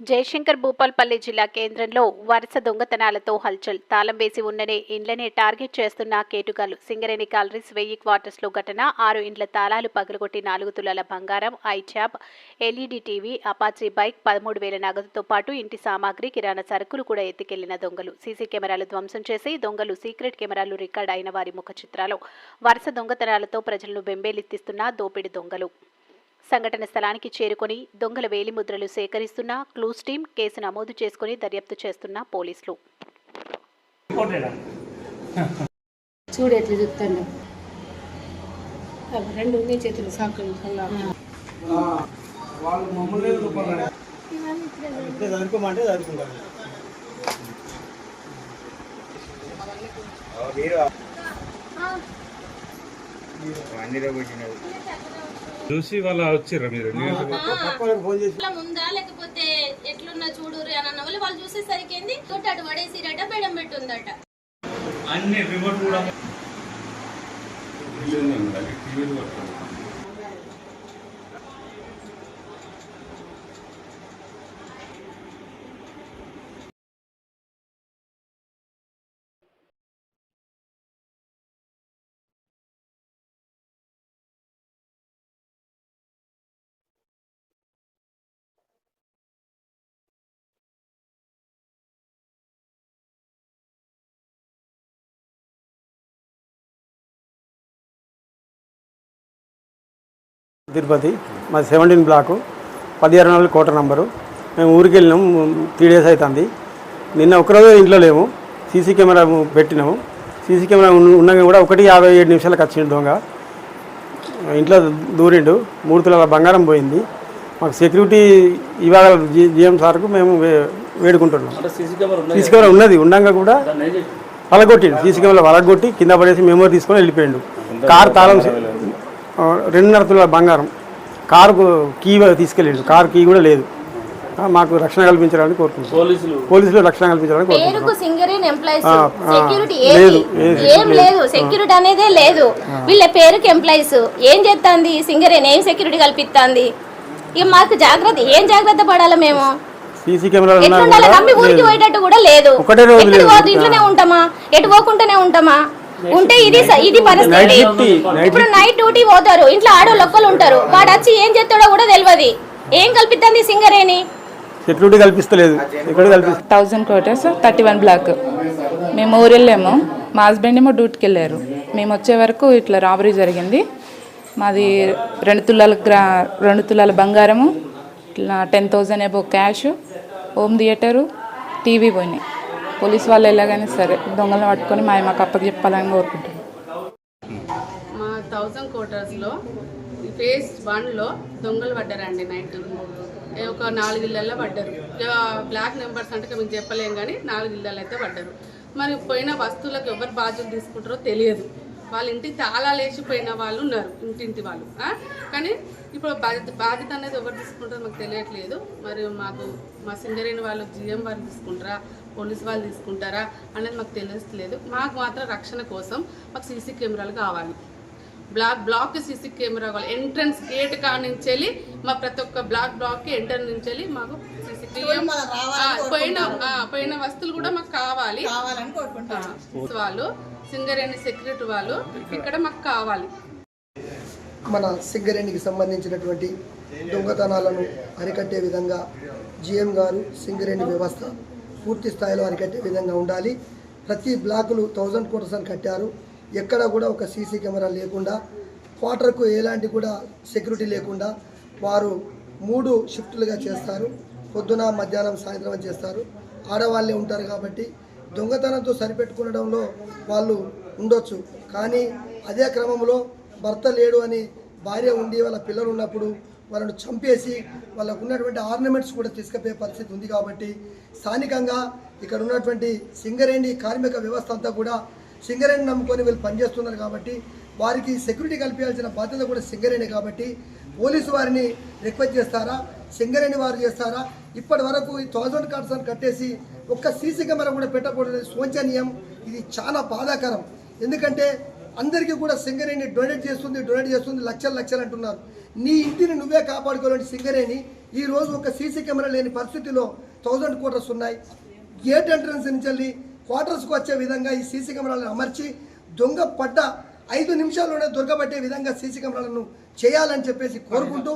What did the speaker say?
జయశంకర్ భూపాల్పల్లి జిల్లా కేంద్రంలో వరుస దొంగతనాలతో హల్చల్. తాళం వేసి ఉన్ననే ఇండ్లనే టార్గెట్ చేస్తున్న కేటుగాలు సింగరేణి కాలరీస్ వెయ్యి క్వార్టర్స్లో ఘటన. ఆరు ఇండ్ల తాళాలు పగలగొట్టి నాలుగు తులాల బంగారం ఐచాప్ ఎల్ఈడి టీవీ అపాచీ బైక్ పదమూడు వేల నగదుతో పాటు ఇంటి సామాగ్రి కిరాణా సరుకులు కూడా ఎత్తుకెళ్ళిన దొంగలు. సీసీ కెమెరాలు ధ్వంసం చేసి దొంగలు సీక్రెట్ కెమెరాలు రికార్డ్ అయిన వారి ముఖ చిత్రాలు. వరుస దొంగతనాలతో ప్రజలను బెంబేలెత్తిస్తున్న దోపిడి దొంగలు. సంఘటన స్థలానికి చేరుకొని దొంగల వేలిముద్రలు సేకరిస్తున్న క్లూస్ టీం కేసు నమోదు చేసుకుని దర్యాప్తు చేస్తున్న పోలీసులు. చూడు ఎట్లా చెప్తాను రెండు ఉన్నాయి చేతులు సాకులు వాళ్ళు మమ్మల్ని చూసి వాళ్ళ వచ్చిర్రా మీరు? ఉందా? లేకపోతే ఎట్లున్నా చూడురు అని అన్న వాళ్ళు వాళ్ళు చూసేసరికి ఏంది? తోటి అటు పడేసిరట బెడం పెట్టుందట. అన్ని రిమోట్ కూడా తిరుపతి మాది సెవెంటీన్ బ్లాకు పదిహేను నాలుగు కోట నంబరు. మేము ఊరికి వెళ్ళినాం త్రీ డేస్ అవుతుంది నిన్న ఒకరోజు ఇంట్లో లేము సీసీ కెమెరా పెట్టినాము. సీసీ కెమెరా ఉండగా కూడా ఒకటి యాభై ఏడు నిమిషాలకు వచ్చిండు దొంగ. ఇంట్లో దూరిండు మూడు తులాల బంగారం పోయింది. మాకు సెక్యూరిటీ ఇవాళ జిఎం సార్కు మేము వే- వేడుకుంటున్నాం. సీసీ కెమెరా ఉన్నది. ఉండగా కూడా పలగొట్టిండు సీసీ కెమెరా పలగొట్టి కింద పడేసి మెమోరీ తీసుకొని వెళ్ళిపోయిండు. కార్ తాళం రెండున్నర తులాల బంగారం. కారు కీ తీసుకెళ్ళిండు. కారు కీ కూడా లేదు. మాకు రక్షణ కల్పించాలని కోరుకుంటున్నాం. పోలీసులు? పోలీసులు రక్షణ కల్పించాలని పేరుకు కోరుకుంటున్నాం సింగరేన్ ఎంప్లాయీస్ ఆ, ఆ, సెక్యూరిటీ లేదు, వీళ్ళ పేరుకి ఎంప్లాయీస్ ఏం చేస్తాంది సింగరేన్ ఏం సెక్యూరిటీ కల్పిస్తాంది ఇక మాకు జాగ్రత్త ఏం జాగ్రత్త పడాలి మేము? సీసీ కెమెరాలు నమ్మి ఊరికి. పోయేటట్టు కూడా లేదు. ఒకటే రోజు ఇంట్లోనే ఉంటామా? ఎటు పోకుండానే ఉంటామా? ఉంటే ఇది స- ఇది పరిస్థితి. ఇప్పుడు నైట్ డ్యూటీ పోతారు. ఇంట్లో ఆడోళ్ళు ఒక్కరు ఉంటారు. వాడు వచ్చి ఏం చేస్తాడో కూడా తెలియదు ఏం కల్పిస్తుంది సింగరేని సెక్యూరిటీ కల్పిస్తలేదు. Security కల్పిస్త thousand quarters thirty one block మేము ఊరు వెళ్ళాము మా హస్బెండ్ ఏమో డ్యూటీకి వెళ్ళారు మేము వచ్చే వరకు ఇట్లా రాబరీ జరిగింది. మాది రెండు తులాల గ్రా రెండు తులాల బంగారము ఇట్లా టెన్ థౌజండ్ ఏబో క్యాష్ హోమ్ థియేటరు టీవీ పోయినాయి. పోలీస్ వాళ్ళు ఎలాగైనా సరే దొంగలను పట్టుకొని మా మాకు అప్పకి చెప్పాలని కోరుకుంటున్నాం. మా థౌజండ్ క్వార్టర్స్లో ఫేస్ వన్లో దొంగలు పడ్డారండి నైట్. ఒక నాలుగు ఇళ్ళల్లో పడ్డారు. బ్లాక్ నెంబర్స్ అంటే మేము చెప్పలేం కానీ నాలుగు ఇళ్ళల్లో అయితే పడ్డారు. మరి పోయిన వస్తువులకు ఎవరు బాధ్యత తీసుకుంటారో తెలియదు. వాళ్ళ ఇంటికి తాళాలు వేసిపోయిన వాళ్ళు ఉన్నారు ఇంటింటి వాళ్ళు. కానీ ఇప్పుడు బాధ్యత బాధ్యత అనేది ఎవరు తీసుకుంటారో మాకు తెలియట్లేదు. మరి మాకు మా సింగరేణి వాళ్ళు జిఎం వాళ్ళు తీసుకుంటారా పోలీస్ వాళ్ళు తీసుకుంటారా అనేది మాకు తెలియట్లేదు. మాకు మాత్రం రక్షణ కోసం మాకు సీసీ కెమెరాలు కావాలి. బ్లాక్ బ్లాక్ సీసీ కెమెరా కావాలి. ఎంట్రన్స్ గేట్ కాడ నుంచి వెళ్ళి మా ప్రతి ఒక్క బ్లాక్ బ్లాక్కి ఎంటర్ నుంచి వెళ్ళి మాకు సీసీ పోయిన వస్తువులు కూడా మాకు కావాలి. వాళ్ళు సింగరేణి సెక్యూరిటీ వాళ్ళు ఇక్కడ మాకు కావాలి. మన సింగరేణికి సంబంధించినటువంటి దొంగతనాలను అరికట్టే విధంగా జిఎం గారు సింగరేణి వ్యవస్థ పూర్తి స్థాయిలో అరికట్టే విధంగా ఉండాలి. ప్రతి బ్లాకులు థౌజండ్ కోటర్స్ అని కట్టారు. ఎక్కడ కూడా ఒక సీసీ కెమెరా లేకుండా క్వార్టర్కు ఎలాంటి కూడా సెక్యూరిటీ లేకుండా వారు మూడు షిఫ్టులుగా చేస్తారు. పొద్దున మధ్యాహ్నం సాయంత్రం చేస్తారు. ఆడవాళ్ళే ఉంటారు కాబట్టి దొంగతనంతో సరిపెట్టుకునడంలో వాళ్ళు ఉండొచ్చు. కానీ అదే క్రమంలో భర్త లేడు అని భార్య ఉండి వాళ్ళ పిల్లలు ఉన్నప్పుడు వాళ్ళను చంపేసి వాళ్ళకు ఉన్నటువంటి ఆర్నమెంట్స్ కూడా తీసుకుపోయే పరిస్థితి ఉంది కాబట్టి స్థానికంగా ఇక్కడ ఉన్నటువంటి సింగరేణి కార్మిక వ్యవస్థ అంతా కూడా సింగరేణి నమ్ముకొని వీళ్ళు పనిచేస్తున్నారు కాబట్టి వారికి సెక్యూరిటీ కల్పించాల్సిన బాధ్యత కూడా సింగరేణి కాబట్టి పోలీసు వారిని రిక్వెస్ట్ చేస్తారా? సింగరేణి వారు చేస్తారా? ఇప్పటి వరకు ఈ థౌజండ్ కార్డ్స్ అని కట్టేసి ఒక్క సీసీ కెమెరా కూడా పెట్టకూడదు. శోచనీయం. ఇది చాలా బాధాకరం. ఎందుకంటే అందరికీ కూడా సింగరేణి డొనేట్ చేస్తుంది డొనేట్ చేస్తుంది లక్షలు లక్షలు అంటున్నారు. నీ ఇంటిని నువ్వే కాపాడుకోవాలంటే సింగరేణి ఈ రోజు ఒక సీసీ కెమెరా లేని పరిస్థితిలో థౌజండ్ క్వార్టర్స్ ఉన్నాయి. గేట్ ఎంట్రన్స్ నుంచి వెళ్ళి క్వార్టర్స్కు వచ్చే విధంగా ఈ సీసీ కెమెరాలను అమర్చి దొంగ పడ్డ ఐదు నిమిషాల్లోనే దొరకబట్టే విధంగా సీసీ కెమెరాలను చేయాలని చెప్పేసి కోరుకుంటూ